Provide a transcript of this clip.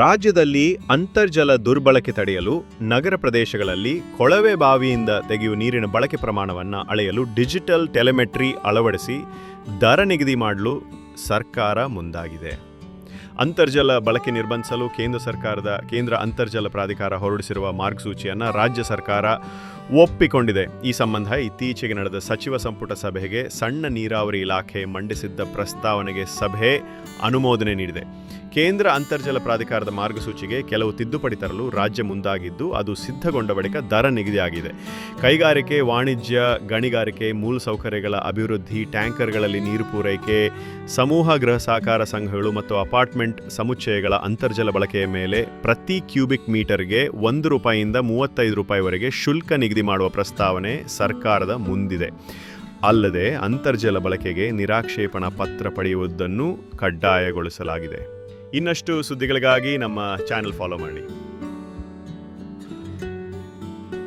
ರಾಜ್ಯದಲ್ಲಿ ಅಂತರ್ಜಲ ದುರ್ಬಳಕೆ ತಡೆಯಲು ನಗರ ಪ್ರದೇಶಗಳಲ್ಲಿ ಕೊಳವೆ ಬಾವಿಯಿಂದ ತೆಗೆಯುವ ನೀರಿನ ಬಳಕೆ ಪ್ರಮಾಣವನ್ನು ಅಳೆಯಲು ಡಿಜಿಟಲ್ ಟೆಲಿಮೆಟ್ರಿ ಅಳವಡಿಸಿ ದರ ನಿಗದಿ ಮಾಡಲು ಸರ್ಕಾರ ಮುಂದಾಗಿದೆ. ಅಂತರ್ಜಲ ಬಳಕೆ ನಿರ್ಬಂಧಿಸಲು ಕೇಂದ್ರ ಸರ್ಕಾರದ, ಕೇಂದ್ರ ಅಂತರ್ಜಲ ಪ್ರಾಧಿಕಾರ ಹೊರಡಿಸಿರುವ ಮಾರ್ಗಸೂಚಿಯನ್ನು ರಾಜ್ಯ ಸರ್ಕಾರ ಒಪ್ಪಿಕೊಂಡಿದೆ. ಈ ಸಂಬಂಧ ಇತ್ತೀಚೆಗೆ ನಡೆದ ಸಚಿವ ಸಂಪುಟ ಸಭೆಗೆ ಸಣ್ಣ ನೀರಾವರಿ ಇಲಾಖೆ ಮಂಡಿಸಿದ್ದ ಪ್ರಸ್ತಾವನೆಗೆ ಸಭೆ ಅನುಮೋದನೆ ನೀಡಿದೆ. ಕೇಂದ್ರ ಅಂತರ್ಜಲ ಪ್ರಾಧಿಕಾರದ ಮಾರ್ಗಸೂಚಿಗೆ ಕೆಲವು ತಿದ್ದುಪಡಿ ತರಲು ರಾಜ್ಯ ಮುಂದಾಗಿದ್ದು, ಅದು ಸಿದ್ಧಗೊಂಡ ಬಳಿಕ ದರ ನಿಗದಿಯಾಗಿದೆ. ಕೈಗಾರಿಕೆ, ವಾಣಿಜ್ಯ, ಗಣಿಗಾರಿಕೆ, ಮೂಲಸೌಕರ್ಯಗಳ ಅಭಿವೃದ್ಧಿ, ಟ್ಯಾಂಕರ್ಗಳಲ್ಲಿ ನೀರು ಪೂರೈಕೆ, ಸಮೂಹ ಗೃಹ ಸಹಕಾರ ಸಂಘಗಳು ಮತ್ತು ಅಪಾರ್ಟ್ಮೆಂಟ್ ಸಮುಚ್ಚಯಗಳ ಅಂತರ್ಜಲ ಬಳಕೆಯ ಮೇಲೆ ಪ್ರತಿ ಕ್ಯೂಬಿಕ್ ಮೀಟರ್ಗೆ ಒಂದು ರೂಪಾಯಿಯಿಂದ ಮೂವತ್ತೈದು ರೂಪಾಯಿವರೆಗೆ ಶುಲ್ಕ ನಿಗದಿ ಮಾಡುವ ಪ್ರಸ್ತಾವನೆ ಸರ್ಕಾರದ ಮುಂದಿದೆ. ಅಲ್ಲದೆ ಅಂತರ್ಜಲ ಬಳಕೆಗೆ ನಿರಾಕ್ಷೇಪಣಾ ಪತ್ರ ಪಡೆಯುವುದನ್ನು ಕಡ್ಡಾಯಗೊಳಿಸಲಾಗಿದೆ. ಇನ್ನಷ್ಟು ಸುದ್ದಿಗಳಿಗಾಗಿ ನಮ್ಮ ಚಾನೆಲ್ ಫಾಲೋ ಮಾಡಿ.